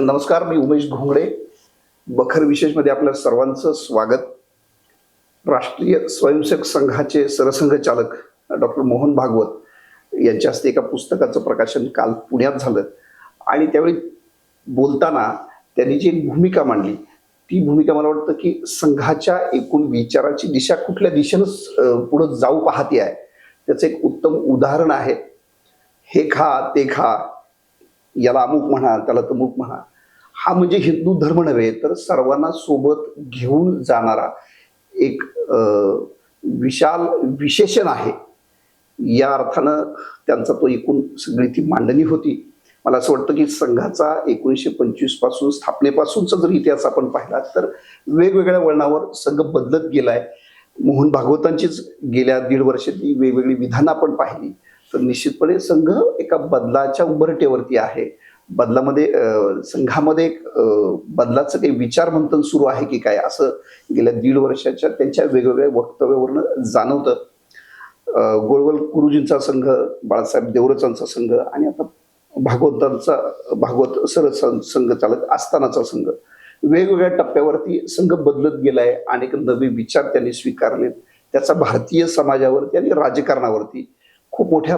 नमस्कार मी उमेश घोंगडे. बखर विशेषमध्ये आपल्या सर्वांचं स्वागत. राष्ट्रीय स्वयंसेवक संघाचे सरसंघचालक डॉक्टर मोहन भागवत यांच्या हस्ते एका पुस्तकाचं प्रकाशन काल पुण्यात झालं. आणि त्यावेळी बोलताना त्यांनी जी एक भूमिका मांडली ती भूमिका मला वाटतं की संघाच्या एकूण विचाराची दिशा कुठल्या दिशेनं पुढं जाऊ पाहते आहे. त्याचं एक उत्तम उदाहरण आहे. हे खा ते खा याला अमुक म्हणा त्याला तमुक म्हणा. हा म्हणजे हिंदू धर्म नव्हे तर सर्वांना सोबत घेऊन जाणारा एक विशाल विशेषण आहे. या अर्थानं त्यांचा तो एकूण सगळी ती मांडणी होती. मला असं वाटतं की संघाचा एकोणीसशे पंचवीसपासून स्थापनेपासूनचा जर इतिहास आपण पाहिला तर वेगवेगळ्या वळणावर संघ बदलत गेलाय. मोहन भागवतांचीच गेल्या दीड वर्षातली वेगवेगळी विधानं आपण पाहिली. तर निश्चितपणे संघ एका बदलाच्या उंबरटेवरती आहे. बदलामध्ये संघामध्ये एक बदलाचं काही विचार मंथन सुरू आहे की काय? असं गेल्या दीड वर्षाच्या त्यांच्या वेगवेगळ्या वक्तव्यावरनं जाणवतं. गोळवल गुरुजींचा संघ बाळासाहेब देवरचांचा संघ आणि आता भागवतांचा भागवत सर संघ चालक असतानाचा संघ. वेगवेगळ्या टप्प्यावरती संघ बदलत गेलाय. अनेक नवे विचार त्यांनी स्वीकारले त्याचा भारतीय समाजावरती आणि राजकारणावरती खूप मोठ्या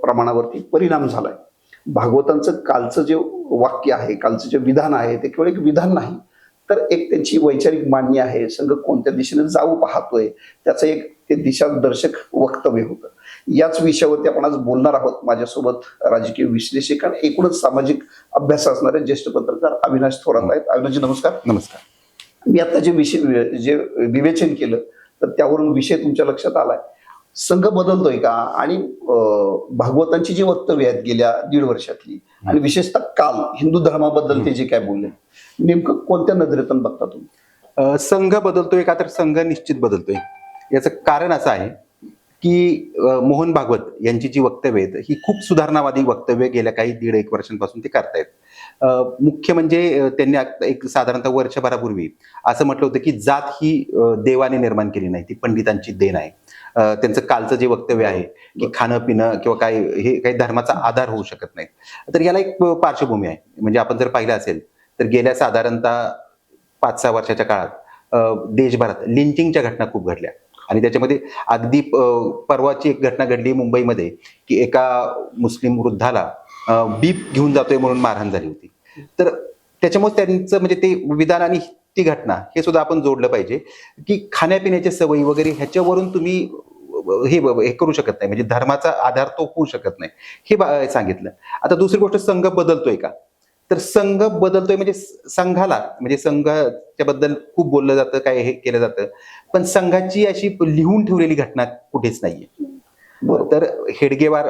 प्रमाणावरती परिणाम झालाय. भागवतांचं कालचं जे वाक्य आहे कालचं जे विधान आहे ते केवळ एक विधान नाही तर एक त्यांची वैचारिक मांडणी आहे संघ कोणत्या दिशेने जाऊ पाहतोय त्याचं एक ते दिशादर्शक वक्तव्य होतं. याच विषयावरती आपण आज बोलणार आहोत माझ्यासोबत राजकीय विश्लेषक आणि एकूणच सामाजिक अभ्यास असणारे ज्येष्ठ पत्रकार अविनाश थोरात आहेत. अविनाशजी नमस्कार. नमस्कार. मी आता जे विषय जे विवेचन केलं तर त्यावरून विषय तुमच्या लक्षात आलाय. संघ बदलतोय का? आणि अं, भागवतांची जी वक्तव्य आहेत गेल्या दीड वर्षातली आणि विशेषतः काल हिंदू धर्माबद्दल ते जे काय बोलले नेमकं कोणत्या नजरेतून बघता तुम्ही? संघ बदलतोय का तर संघ निश्चित बदलतोय. याचं कारण असं आहे की मोहन भागवत यांची जी वक्तव्य आहेत ही खूप सुधारणावादी वक्तव्य गेल्या काही दीड एक वर्षांपासून ते करतायत. मुख्य म्हणजे त्यांनी एक साधारणतः वर्षभरापूर्वी असं म्हटलं होतं की जात ही देवाने निर्माण केली नाही ती पंडितांची देण आहे. त्यांचं कालचं जे वक्तव्य आहे की खाणं पिणं किंवा काय हे काही धर्माचा आधार होऊ शकत नाही तर याला एक पार्श्वभूमी आहे. म्हणजे आपण जर पाहिलं असेल तर गेल्या साधारणतः पाच सहा वर्षाच्या काळात देशभरात लिंचिंगच्या घटना खूप घडल्या. आणि त्याच्यामध्ये अगदी परवाची एक घटना घडली मुंबईमध्ये की एका मुस्लिम वृद्धाला बीप घेऊन जातोय म्हणून मारहाण झाली होती. तर त्याच्यामुळे त्यांचं म्हणजे ते विधान आणि ती घटना हे सुद्धा आपण जोडलं पाहिजे की खाण्यापिण्याच्या सवयी वगैरे ह्याच्यावरून तुम्ही हे हे करू शकत नाही. म्हणजे धर्माचा आधार तो होऊ शकत नाही. हे सांगितलं. आता दुसरी गोष्ट संघ बदलतोय का? तर संघ बदलतोय म्हणजे संघाला म्हणजे संघाच्या बद्दल खूप बोललं जातं काय हे केलं जातं पण संघाची अशी लिहून ठेवलेली घटना कुठेच नाहीये. तर हेडगेवार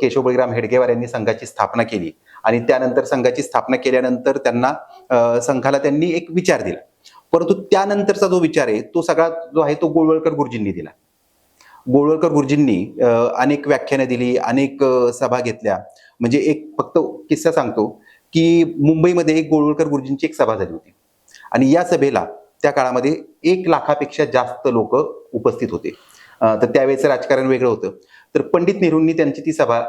केशव बळीराम हेडगेवार यांनी संघाची स्थापना केली. आणि त्यानंतर संघाची स्थापना केल्यानंतर त्यांना संघाला त्यांनी एक विचार दिला. परंतु त्यानंतरचा जो विचार आहे तो सगळा जो आहे तो गोळवळकर गुरुजींनी दिला. गोळवळकर गुरुजींनी अनेक व्याख्यानं दिली अनेक सभा घेतल्या. म्हणजे एक फक्त किस्सा सांगतो की मुंबईमध्ये एक गोळवळकर गुरुजींची एक सभा झाली होती. आणि या सभेला त्या काळामध्ये एक लाखापेक्षा जास्त लोक उपस्थित होते. तर त्यावेळेचं राजकारण वेगळं होतं. तर पंडित नेहरूंनी त्यांची ती सभा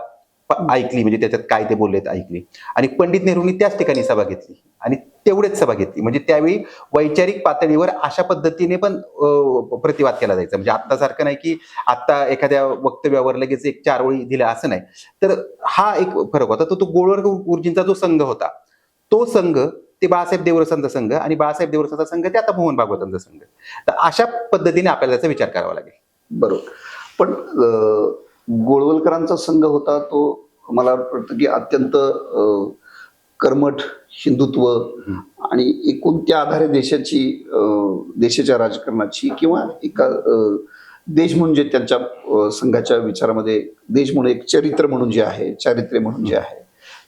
ऐकली म्हणजे त्याच्यात काय ते बोललेत ऐकली. आणि पंडित नेहरूंनी त्याच ठिकाणी सभा घेतली. आणि तेवढेच सभा घेतली. म्हणजे त्यावेळी वैचारिक पातळीवर अशा पद्धतीने पण प्रतिवाद केला जायचा. म्हणजे आत्तासारखं नाही की आत्ता एखाद्या वक्तव्यावर लगेच एक चार ओळी दिल्या असं नाही. तर हा एक फरक होता. तो तो गोळवर्ग गुरुजींचा जो संघ होता तो संघ ते बाळासाहेब देवरसांचा संघ आणि बाळासाहेब देवरसांचा संघ ते आता मोहन भागवतांचा संघ. तर अशा पद्धतीने आपल्याला त्याचा विचार करावा लागेल. बरोबर. पण गोळवलकरांचा संघ होता तो मला वाटतं की अत्यंत कर्मठ हिंदुत्व आणि एकूण त्या आधारे देशाची देशाच्या राजकारणाची किंवा एका देश म्हणून जे त्यांच्या संघाच्या विचारामध्ये देश म्हणून एक चरित्र म्हणून जे आहे चारित्र्य म्हणून जे आहे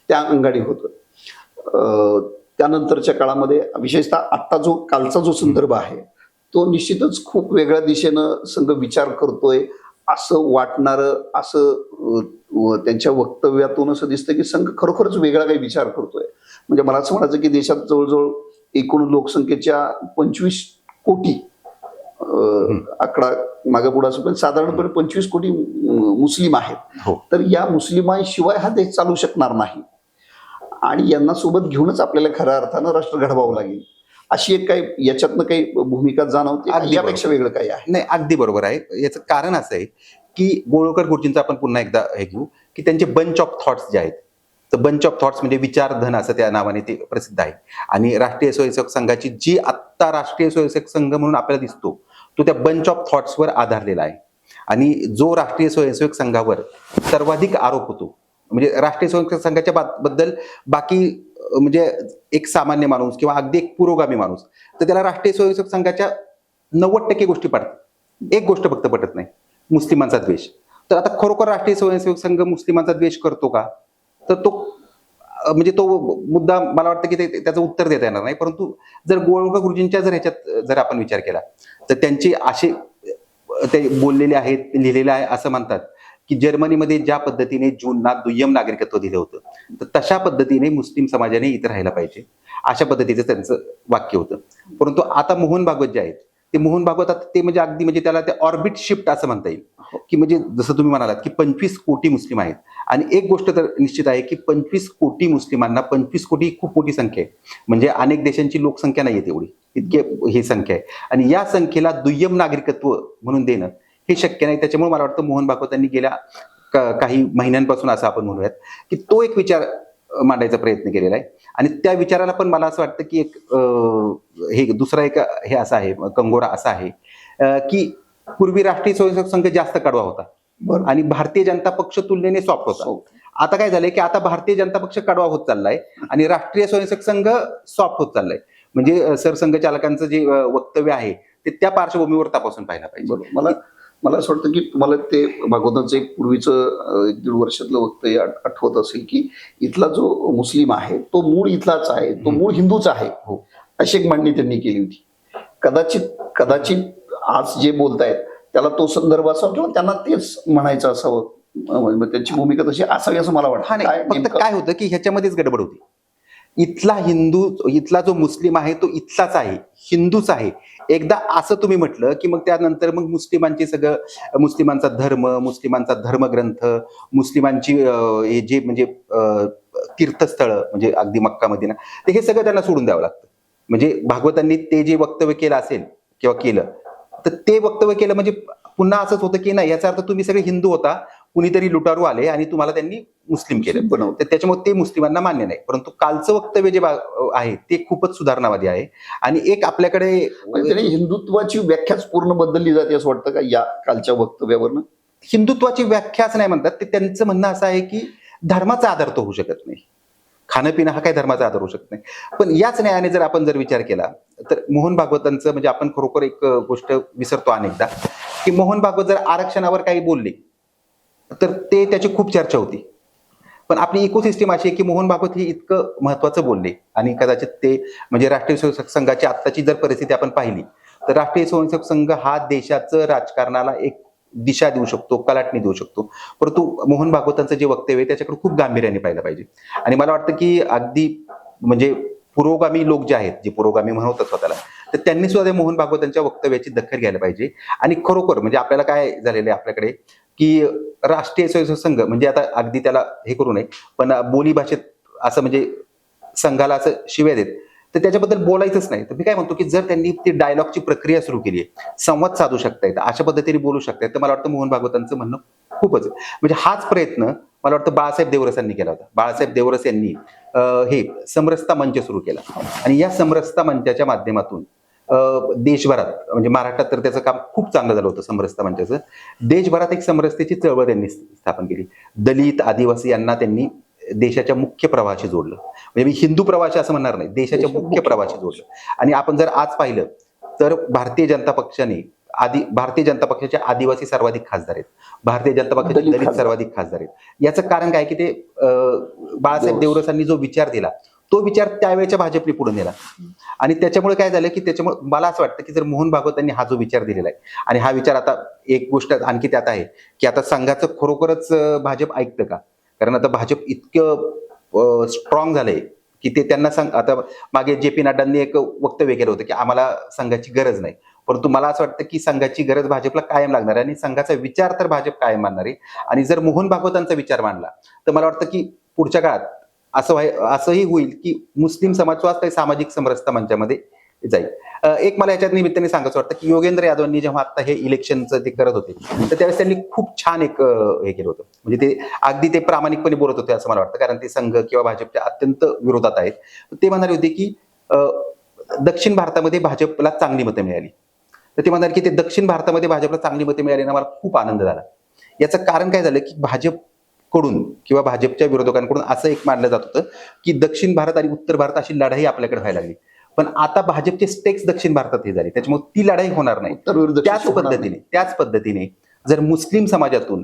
त्या अंगाडी होतं. त्यानंतरच्या काळामध्ये विशेषतः आत्ता जो कालचा जो संदर्भ आहे तो निश्चितच खूप वेगळ्या दिशेनं संघ विचार करतोय असं वाटणारं असं त्यांच्या वक्तव्यातून असं दिसतं की संघ खरोखरच वेगळा काही विचार करतोय. म्हणजे मला असं म्हणायचं की देशात जवळजवळ एकूण लोकसंख्येच्या पंचवीस कोटी आकडा मागे पुढे असं पण साधारणपणे पंचवीस कोटी मुस्लिम आहेत. हो. तर या मुस्लिमांशिवाय हा देश चालू शकणार नाही. आणि यांना सोबत घेऊनच आपल्याला खऱ्या अर्थानं राष्ट्र घडवावं लागेल. अशी एक काही याच्यातनं काही भूमिका जाणवते यापेक्षा वेगळं काही आहे? नाही अगदी बरोबर आहे. याचं कारण असं आहे की गोळकर गुरुजींचा आपण पुन्हा एकदा हे घेऊ की त्यांचे बंच ऑफ थॉट्स जे आहेत तर बंच ऑफ थॉट्स म्हणजे विचारधन असं त्या नावाने ते प्रसिद्ध आहे. आणि राष्ट्रीय स्वयंसेवक संघाची जी आत्ता राष्ट्रीय स्वयंसेवक संघ म्हणून आपल्याला दिसतो तो त्या बंच ऑफ थॉट्सवर आधारलेला आहे. आणि जो राष्ट्रीय स्वयंसेवक संघावर सर्वाधिक आरोप होतो म्हणजे राष्ट्रीय स्वयंसेवक संघाच्या बद्दल बाकी म्हणजे एक सामान्य माणूस किंवा अगदी एक पुरोगामी माणूस तर त्याला राष्ट्रीय स्वयंसेवक संघाच्या नव्वद टक्के गोष्टी पडतात. एक गोष्ट फक्त पटत नाही. मुस्लिमांचा द्वेष. तर आता खरोखर राष्ट्रीय स्वयंसेवक संघ मुस्लिमांचा द्वेष करतो का? तर तो म्हणजे तो मुद्दा मला वाटतं की ते त्याचं उत्तर देता येणार नाही. परंतु जर गोळकर गुरुजींच्या जर ह्याच्यात जर आपण विचार केला तर त्यांची असे ते बोललेले आहेत लिहिलेले आहे असं म्हणतात की जर्मनीमध्ये ज्या पद्धतीने जूनना दुय्यम नागरिकत्व दिलं होतं तर तशा पद्धतीने मुस्लिम समाजाने इथं राहायला पाहिजे. अशा पद्धतीचं त्यांचं वाक्य होतं. परंतु आता मोहन भागवत जे आहेत ते मोहन भागवत आता ते म्हणजे अगदी म्हणजे त्याला ते ऑर्बिट शिफ्ट असं म्हणता येईल. की म्हणजे जसं तुम्ही म्हणालात की पंचवीस कोटी मुस्लिम आहेत. आणि एक गोष्ट तर निश्चित आहे की पंचवीस कोटी मुस्लिमांना पंचवीस कोटी ही खूप मोठी संख्या आहे. म्हणजे अनेक देशांची लोकसंख्या नाही आहे तेवढी. इतके ही संख्या आहे. आणि या संख्येला दुय्यम नागरिकत्व म्हणून देणं हे शक्य नाही. त्याच्यामुळे मला वाटतं मोहन भागवतांनी गेल्या काही महिन्यांपासून असं आपण म्हणूयात की तो एक विचार मांडायचा प्रयत्न केलेला आहे. आणि त्या विचाराला पण मला असं वाटतं की एक हे दुसरा एक हे असं आहे कंगोरा असा आहे की पूर्वी राष्ट्रीय स्वयंसेवक संघ जास्त कडवा होता. आणि भारतीय जनता पक्ष तुलनेने सॉफ्ट होता. आता काय झालंय की आता भारतीय जनता पक्ष कडवा होत चाललाय आणि राष्ट्रीय स्वयंसेवक संघ सॉफ्ट होत चाललाय. म्हणजे सरसंघचालकांचं जे वक्तव्य आहे ते त्या पार्श्वभूमीवर तपासून पाहायला पाहिजे. बरोबर. मला मला असं वाटतं की तुम्हाला ते भागवतांचं एक पूर्वीचं एक दीड वर्षातलं वक्तव्य आठ- आठवत असेल की इथला जो मुस्लिम आहे तो मूळ इथलाच आहे तो मूळ हिंदूच आहे. हो. अशी एक मांडणी त्यांनी केली होती. कदाचित कदाचित आज जे बोलतायत त्याला तो संदर्भ असावा किंवा त्यांना तेच म्हणायचं असावं. मग त्यांची भूमिका तशी असावी असं मला वाटतं. काय होतं की ह्याच्यामध्येच गडबड होती. इथला हिंदू इथला जो मुस्लिम आहे तो इथलाच आहे हिंदूच आहे. एकदा असं तुम्ही म्हटलं की मग त्यानंतर मग मुस्लिमांचे सगळं मुस्लिमांचा धर्म मुस्लिमांचा धर्मग्रंथ मुस्लिमांची हे जे म्हणजे तीर्थस्थळ तीर्थस्थळं म्हणजे अगदी मक्का मदिना तर हे सगळं त्यांना सोडून द्यावं लागतं. म्हणजे भागवतांनी ते जे वक्तव्य केलं असेल किंवा केलं तर ते वक्तव्य केलं म्हणजे पुन्हा असंच होतं की नाही याचा अर्थ तुम्ही सगळे हिंदू होता कुणीतरी लुटारू आले आणि तुम्हाला त्यांनी मुस्लिम केलं. बनवतं त्याच्यामुळे ते मुस्लिमांना मान्य नाही. परंतु कालचं वक्तव्य जे आहे ते खूपच सुधारणावादी आहे. आणि एक आपल्याकडे हिंदुत्वाची व्याख्याच पूर्ण बदलली जाते असं वाटतं का या कालच्या वक्तव्यावरनं? हिंदुत्वाची व्याख्याच नाही म्हणतात. ते त्यांचं म्हणणं असं आहे की धर्माचा आधार तो होऊ शकत नाही. खाणं पिणं हा काही धर्माचा आधार होऊ शकत नाही. पण याच न्यायाने जर आपण जर विचार केला तर मोहन भागवतांचं म्हणजे आपण खरोखर एक गोष्ट विसरतो अनेकदा की मोहन भागवत जर आरक्षणावर काही बोलले तर ते त्याची खूप चर्चा होती. पण आपली इकोसिस्टीम अशी आहे की मोहन भागवत हे इतकं महत्वाचं बोलले आणि कदाचित ते म्हणजे राष्ट्रीय स्वयंसेवक संघाची आत्ताची जर परिस्थिती आपण पाहिली तर राष्ट्रीय स्वयंसेवक संघ हा देशाचं राजकारणाला एक दिशा देऊ शकतो कलाटणी देऊ शकतो. परंतु मोहन भागवतांचं जे वक्तव्य आहे त्याच्याकडे खूप गांभीर्याने पाहिलं पाहिजे. आणि मला वाटतं की अगदी म्हणजे पुरोगामी लोक जे आहेत जे पुरोगामी म्हणवतात स्वतःला तर त्यांनी सुद्धा त्या मोहन भागवतांच्या वक्तव्याची दखल घ्यायला पाहिजे. आणि खरोखर म्हणजे आपल्याला काय झालेलं आहे आपल्याकडे? की राष्ट्रीय स्वयंसेवक संघ म्हणजे आता अगदी त्याला हे करू नये पण बोली भाषेत असं म्हणजे संघाला असं शिव्या देत तर त्याच्याबद्दल बोलायचंच नाही. तर मी काय म्हणतो की जर त्यांनी ती डायलॉगची प्रक्रिया सुरू केली आहे संवाद साधू शकतायत अशा पद्धतीने बोलू शकतायत तर मला वाटतं मोहन भागवतांचं म्हणणं खूपच म्हणजे हाच प्रयत्न मला वाटतं बाळासाहेब देवरस यांनी केला होता. बाळासाहेब देवरस यांनी हे समरसता मंच सुरू केला. आणि या समरसता मंचाच्या माध्यमातून देशभरात म्हणजे महाराष्ट्रात तर त्याचं काम खूप चांगलं झालं होतं समरसता मंचाचं. देशभरात एक समरसतेची चळवळ त्यांनी स्थापन केली. दलित आदिवासी यांना त्यांनी देशाच्या मुख्य प्रवाहाशी जोडलं. म्हणजे मी हिंदू प्रवाहाशी असं म्हणणार नाही. देशाच्या मुख्य प्रवाहाशी जोडलं. आणि आपण जर आज पाहिलं तर भारतीय जनता पक्षाने आधी भारतीय जनता पक्षाचे आदिवासी सर्वाधिक खासदार आहेत. भारतीय जनता पक्षाचे दलित. सर्वाधिक खासदार आहेत. याचं कारण काय की ते बाळासाहेब देवरस. देवरसांनी जो विचार दिला तो विचार त्यावेळेच्या भाजपने पुढे नेला. आणि त्याच्यामुळे काय झालं की त्याच्यामुळे मला असं वाटतं की जर मोहन भागवतांनी हा जो विचार दिलेला आहे आणि हा विचार आता एक गोष्ट आणखी त्यात आहे की आता संघाचं खरोखरच भाजप ऐकतं का? कारण आता भाजप इतकं स्ट्रॉंग झालंय की ते त्यांना सांग आता मागे जे पी नड्डांनी एक वक्तव्य केलं होतं की आम्हाला संघाची गरज नाही. परंतु मला असं वाटतं की संघाची गरज भाजपला कायम लागणार आहे. आणि संघाचा विचार तर भाजप कायम मानणार. आहे आणि जर मोहन भागवतांचा विचार मांडला तर मला वाटतं की पुढच्या काळात असं व्हाय असंही होईल की मुस्लिम समाज काही सामाजिक समरसता मंचामध्ये जाईल. एक मला याच्यात निमित्ताने सांगायचं वाटतं की योगेंद्र यादवांनी जेव्हा आता हे इलेक्शनचं ते करत होते तर त्यावेळेस त्यांनी खूप छान एक हे केलं होतं. म्हणजे ते अगदी ते प्रामाणिकपणे बोलत होते असं मला वाटतं. कारण ते संघ किंवा भाजपच्या अत्यंत विरोधात आहेत. ते म्हणाले होते की दक्षिण भारतामध्ये भाजपला चांगली मतं मिळाली. तर ते म्हणाले की ते दक्षिण भारतामध्ये भाजपला चांगली मतं मिळाली ना मला खूप आनंद झाला. याचं कारण काय झालं की भाजपकडून किंवा भाजपच्या विरोधकांकडून असं एक मानलं जात होतं की दक्षिण भारत आणि उत्तर भारत अशी लढाई आपल्याकडे व्हायला लागली. पण आता भाजपचे स्टेक्स दक्षिण भारतात हे झाले. त्याच्यामुळे ती लढाई होणार नाही. त्याच. पद्धतीने त्याच पद्धतीने जर मुस्लिम समाजातून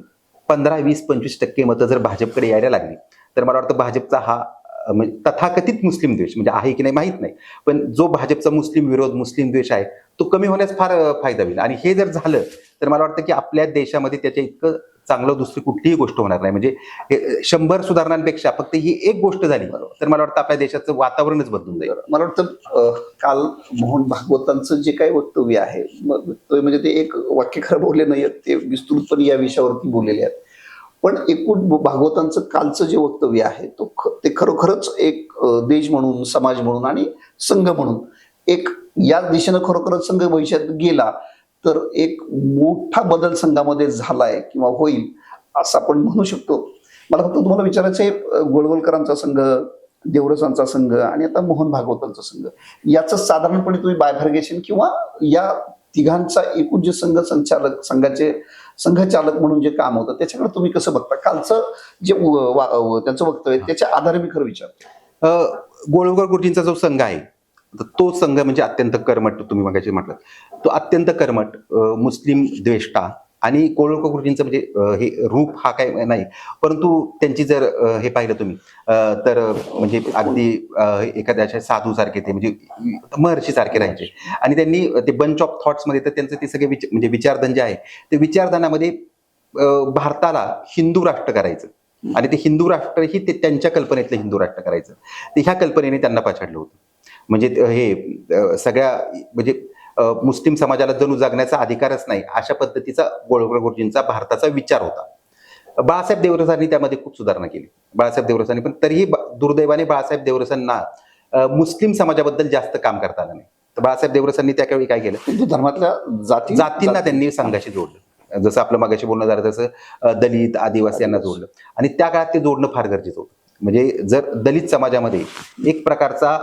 पंधरा वीस पंचवीस टक्के मतं जर भाजपकडे यायला लागली तर मला वाटतं भाजपचा हा म्हणजे तथाकथित मुस्लिम द्वेष म्हणजे आहे की नाही माहीत नाही. पण जो भाजपचा मुस्लिम विरोध मुस्लिम द्वेष आहे तो कमी होण्यास फार फायदा होईल. आणि हे जर झालं तर मला वाटतं की आपल्या देशामध्ये त्याच्या इतकं चांगलं दुसरी कुठलीही गोष्ट होणार नाही. म्हणजे शंभर सुधारणांपेक्षा फक्त ही एक गोष्ट झाली तर मला वाटतं आपल्या देशाचं वातावरणच बदलून जाईल. मला वाटतं काल मोहन भागवतांचं जे काही वक्तव्य आहे म्हणजे ते एक वाक्य खरं बोलले नाही ते विस्तृतपणे या विषयावरती बोललेले आहेत. पण एकूण भागवतांचं कालचं जे वक्तव्य आहे तो ख- ते खरोखरच एक देश म्हणून समाज म्हणून आणि संघ म्हणून एक या दिशेनं खरोखरच संघ भविष्यात गेला तर एक मोठा बदल संघामध्ये झालाय किंवा होईल असं आपण म्हणू शकतो. मला फक्त तुम्हाला विचारायचं आहे अ, गोळवलकरांचा संघ देवरसांचा संघ आणि आता मोहन भागवतांचा संघ. याचं साधारणपणे तुम्ही बायफर्गेशन किंवा या तिघांचा एकूण जे संघ संचालक संघाचे संघचालक म्हणून जे काम होतं त्याच्याकडे तुम्ही कसं बघता? कालचं जे व- वा- व- त्यांचं वक्तव्य त्याच्या आधारे मी खरं विचार गोळवकर गुरुजींचा जो संघ आहे तर तो संघ म्हणजे अत्यंत कर्मठ तुम्ही मागायचे म्हटलं. तो अत्यंत कर्मठ मुस्लिम द्वेष्टा आणि गोळवकर गुरुजींचं म्हणजे हे रूप हा काय नाही. परंतु त्यांची जर हे पाहिलं तुम्ही तर म्हणजे अगदी एखाद्या साधू सारखे ते म्हणजे महर्षी सारखे राहायचे. आणि त्यांनी ते बंच ऑफ थॉट्समध्ये तर त्यांचं ते सगळे विच- म्हणजे विचारधन जे आहे. ते विचारधनामध्ये भारताला हिंदू राष्ट्र करायचं. आणि ते हिंदू राष्ट्र ही ते त्यांच्या कल्पनेतलं हिंदू राष्ट्र करायचं. ते ह्या कल्पनेने त्यांना पछाडलं होतं. म्हणजे हे सगळ्या म्हणजे मुस्लिम समाजाला जणू जगण्याचा अधिकारच नाही अशा पद्धतीचा गोळवकर गुरुजींचा भारताचा विचार होता. बाळासाहेब देवरसांनी त्यामध्ये खूप सुधारणा केली. बाळासाहेब देवरसांनी पण तरीही दुर्दैवाने बाळासाहेब देवरसांना मुस्लिम समाजाबद्दल जास्त काम करता आलं नाही. तर बाळासाहेब देवरसांनी त्या काय केलं? हिंदू धर्मातल्या जाती जातींना त्यांनी संघाशी जोडलं. जसं आपलं मागाशी बोलणं झालं तसं दलित आदिवासी यांना जोडलं. आणि त्या काळात ते जोडणं फार गरजेचं होतं. म्हणजे जर दलित समाजामध्ये एक प्रकारचा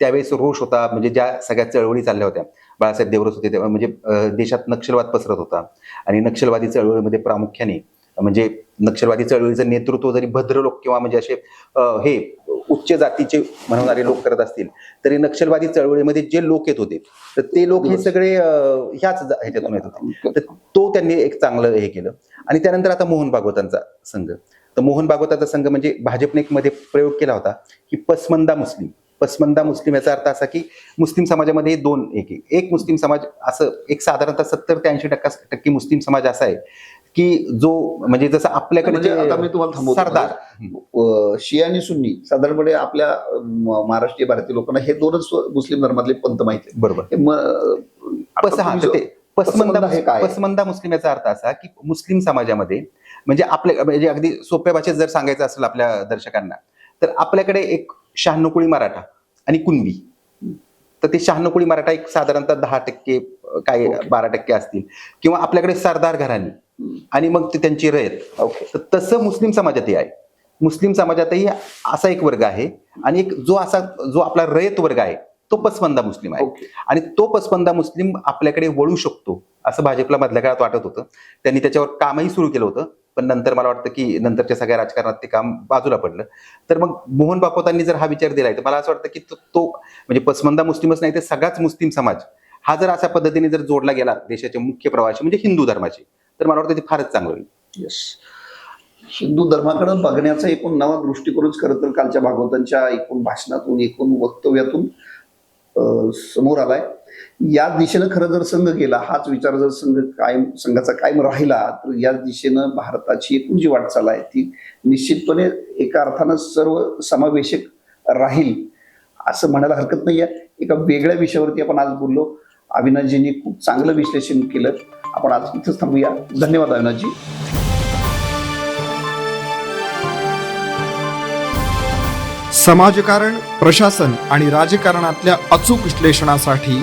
त्यावेळेस रोष होता म्हणजे ज्या सगळ्या चळवळी चालल्या होत्या. बाळासाहेब देवरस होते तेव्हा म्हणजे देशात नक्षलवाद पसरत होता. आणि नक्षलवादी चळवळीमध्ये प्रामुख्याने म्हणजे नक्षलवादी चळवळीचं नेतृत्व जरी भद्रलोक किंवा म्हणजे असे हे उच्च जातीचे म्हणणारे लोक करत असतील तरी नक्षलवादी चळवळीमध्ये जे लोक येत होते तर ते लोक हे सगळे ह्याच ह्याच्यातून येत होते. तर तो त्यांनी एक चांगलं हे केलं. आणि त्यानंतर आता मोहन भागवतांचा संघ. तर मोहन भागवताचा संघ म्हणजे भाजपने एक मध्ये प्रयोग केला होता की पसमंदा मुस्लिम पसमंदा मुस्लिम याचा अर्थ असा की मुस्लिम समाजामध्ये दोन एक. एक मुस्लिम समाज असं एक साधारणतः सत्तर ते ऐंशी टक्का टक्के मुस्लिम समाज असा आहे की जो म्हणजे जसं आपल्याकडे म्हणजे. सरदार अ, शिया आणि सुन्नी साधारणपणे आपल्या महाराष्ट्रीय भारतीय लोकांना हे दोनच मुस्लिम धर्मातले पंत माहिती. बरोबर? पसमंदा मुस्लिम याचा अर्थ असा की मुस्लिम समाजामध्ये म्हणजे आपल्या म्हणजे अगदी सोप्या भाषेत जर सांगायचं असेल आपल्या दर्शकांना तर आपल्याकडे एक शहाण्णव कुळी मराठा आणि कुणबी. तर ते शहाण्णव कुळी मराठा एक साधारणतः दहा टक्के काय. बारा टक्के असतील. किंवा आपल्याकडे सरदार घराणी आणि मग ते त्यांची रयत. ओके. तर तसं मुस्लिम समाजातही आहे. मुस्लिम समाजातही असा एक वर्ग आहे आणि एक जो असा जो आपला रयत वर्ग आहे तो पसमंदा मुस्लिम आहे. आणि तो पसमंदा मुस्लिम आपल्याकडे वळू शकतो असं भाजपला मधल्या काळात वाटत होतं. त्यांनी त्याच्यावर कामही सुरू केलं होतं. पण नंतर मला वाटतं की नंतरच्या सगळ्या राजकारणात ते काम बाजूला पडलं. तर मग मोहन बापोतांनी जर हा विचार दिलाय तर मला असं वाटतं की तो तो म्हणजे पसमंदा मुस्लिमच नाही तर सगळाच मुस्लिम समाज हा जर अशा पद्धतीने जर जोडला गेला देशाचे मुख्य प्रवाहाशी म्हणजे हिंदू धर्माचे तर मला वाटतं ते फारच चांगलं होईल. येस हिंदू धर्माकडे बघण्याचा एकूण नवा दृष्टिकोनच खरं तर कालच्या भागवतांच्या एकूण भाषणातून एकूण वक्तव्यातून समोर आलाय. या दिशेनं खरं जर संघ गेला हाच विचार जर संघ कायम संघाचा कायम राहिला तर या दिशेनं भारताची एकूण जी वाटचाल आहे. ती निश्चितपणे एका अर्थानं सर्व समावेशक राहील असं म्हणायला हरकत नाही आहे. एका वेगळ्या विषयावरती आपण आज बोललो. अविनाशजींनी खूप चांगलं विश्लेषण केलं. आपण आज इथंच थांबूया. धन्यवाद अविनाशजी. समाजकारण प्रशासन आणि राजकारणातल्या अचूक विश्लेषणासाठी